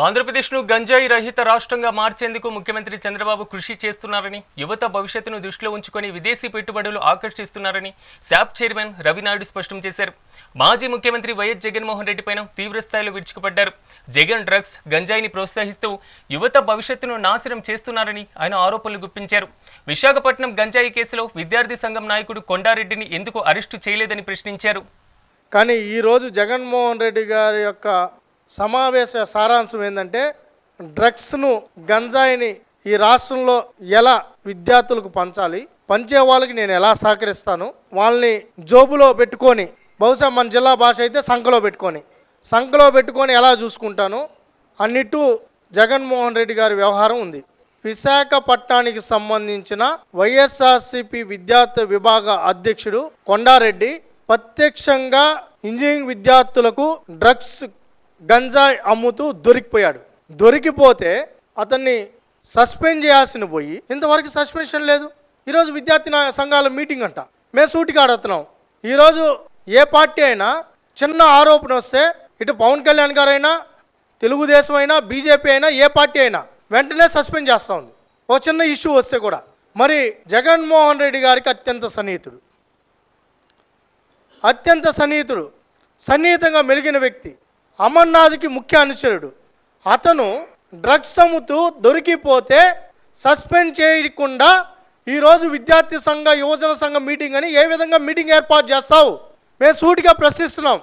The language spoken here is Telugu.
ఆంధ్రప్రదేశ్ను గంజాయి రహిత రాష్ట్రంగా మార్చేందుకు ముఖ్యమంత్రి చంద్రబాబు కృషి చేస్తున్నారని యువత భవిష్యత్తును దృష్టిలో ఉంచుకొని విదేశీ పెట్టుబడులు ఆకర్షిస్తున్నారని శాప్ చైర్మన్ రవినాయుడు స్పష్టం చేశారు. మాజీ ముఖ్యమంత్రి వైఎస్ జగన్మోహన్ రెడ్డిపైన తీవ్రస్థాయిలో విరుచుకుపడ్డారు. జగన్ డ్రగ్స్ గంజాయిని ప్రోత్సహిస్తూ యువత భవిష్యత్తును నాశనం చేస్తున్నారని ఆయన ఆరోపణలు గుప్పించారు. విశాఖపట్నం గంజాయి కేసులో విద్యార్థి సంఘం నాయకుడు కొండారెడ్డిని ఎందుకు అరెస్టు చేయలేదని ప్రశ్నించారు. కానీ ఈరోజు జగన్మోహన్ రెడ్డి గారి యొక్క సమావేశ సారాంశం ఏంటంటే డ్రగ్స్ను గంజాయిని ఈ రాష్ట్రంలో ఎలా విద్యార్థులకు పంచాలి పంచే వాళ్ళకి నేను ఎలా సహకరిస్తాను వాళ్ళని జోబులో పెట్టుకొని బహుశా మన జిల్లా భాష అయితే సంఖలో పెట్టుకొని సంఖలో పెట్టుకొని ఎలా చూసుకుంటాను అన్నిటూ జగన్మోహన్ రెడ్డి గారి వ్యవహారం ఉంది. విశాఖపట్నానికి సంబంధించిన వైఎస్ఆర్సిపి విద్యార్థి విభాగ అధ్యక్షుడు కొండారెడ్డి ప్రత్యక్షంగా ఇంజనీరింగ్ విద్యార్థులకు డ్రగ్స్ గంజాయి అమ్ముతూ దొరికిపోయాడు. దొరికిపోతే అతన్ని సస్పెండ్ చేయాల్సిన పోయి ఇంతవరకు సస్పెన్షన్ లేదు. ఈరోజు విద్యార్థి సంఘాల మీటింగ్ అంట. మేము సూటిగా అడుగుతున్నాం. ఈరోజు ఏ పార్టీ అయినా చిన్న ఆరోపణ వస్తే ఇటు పవన్ కళ్యాణ్ గారైనా తెలుగుదేశం అయినా బీజేపీ అయినా ఏ పార్టీ అయినా వెంటనే సస్పెండ్ చేస్తూ ఉంది. ఓ చిన్న ఇష్యూ వస్తే కూడా. మరి జగన్మోహన్ రెడ్డి గారికి అత్యంత సన్నిహితుడు. అత్యంత సన్నిహితుడు. సన్నిహితంగా మెలిగిన వ్యక్తి. అమర్నాథ్కి ముఖ్య అనుచరుడు. అతను డ్రగ్స్ అమ్ముతూ దొరికిపోతే సస్పెండ్ చేయకుండా ఈరోజు విద్యార్థి సంఘ యువజన సంఘ మీటింగ్ అని ఏ విధంగా మీటింగ్ ఏర్పాటు చేస్తావు? మేము సూటిగా ప్రశ్నిస్తున్నాం.